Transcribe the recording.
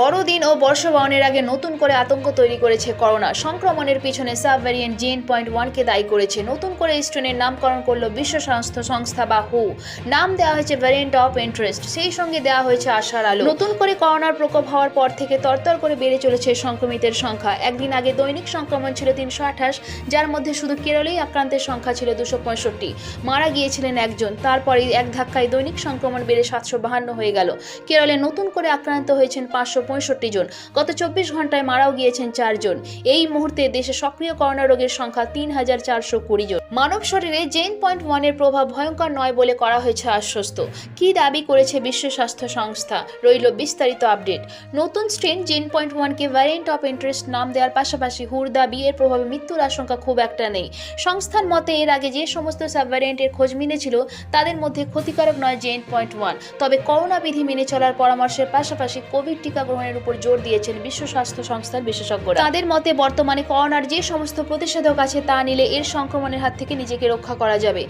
বড়দিন ও বর্ষবরণের আগে নতুন করে আতঙ্ক তৈরি করেছে করোনা। সংক্রমণের পিছনে সাব ভ্যারিয়েন্ট জেন পয়েন্ট ওয়ানকে দায়ী করেছে। নতুন করে স্ট্রেনের নামকরণ করল বিশ্ব স্বাস্থ্য সংস্থা বা হু নাম দেওয়া হয়েছে ভ্যারিয়েন্ট অফ ইন্টারেস্ট সেই সঙ্গে দেওয়া হয়েছে আশার আলো। নতুন করে করোনার প্রকোপ হওয়ার পর থেকে তরতর করে বেড়ে চলেছে সংক্রমিতের সংখ্যা। একদিন আগে দৈনিক সংক্রমণ ছিল তিনশো আঠাশ, যার মধ্যে শুধু কেরলেই আক্রান্তের সংখ্যা ছিল দুশো পঁয়ষট্টি। মারা গিয়েছিলেন একজন। তারপরেই এক ধাক্কায় দৈনিক সংক্রমণ বেড়ে সাতশো বাহান্ন হয়ে গেল। কেরলে নতুন করে আক্রান্ত হয়েছেন পাঁচশো পঁয়ষট্টি জন। গত চব্বিশ ঘন্টায় মারাও গিয়েছেন চারজন এই মুহূর্তে দেশে সক্রিয় করোনা রোগের সংখ্যা তিন হাজার চারশো কুড়ি জন। মানব শরীরে জেন পয়েন্ট ওয়ানের প্রভাব ভয়ঙ্কর নয় বলে করা হয়েছে আশ্বস্ত। কি দাবি করেছে বিশ্ব স্বাস্থ্য সংস্থা? রইল বিস্তারিত আপডেট। নতুন স্ট্রেন জেন পয়েন্ট ওয়ানকে ভ্যারিয়েন্ট অফ ইন্টারেস্ট নাম দেওয়ার পাশাপাশি হুর দাবি এর প্রভাবে মৃত্যুর আশঙ্কা খুব একটা নেই। সংস্থার মতে, এর আগে যে সমস্ত সাবভ্যারিয়েন্টের খোঁজ মিলেছিল, তাদের মধ্যে ক্ষতিকারক নয় জেন পয়েন্ট ওয়ান তবে করোনা বিধি মেনে চলার পরামর্শের পাশাপাশি কোভিড টিকা গ্রহণের উপর জোর দিয়েছেন বিশ্ব স্বাস্থ্য সংস্থার বিশেষজ্ঞরা। তাদের মতে, বর্তমানে করোনার যে সমস্ত প্রতিষেধক আছে তা নিলে এর সংক্রমণের হাত থেকে নিজেকে রক্ষা করা যাবে।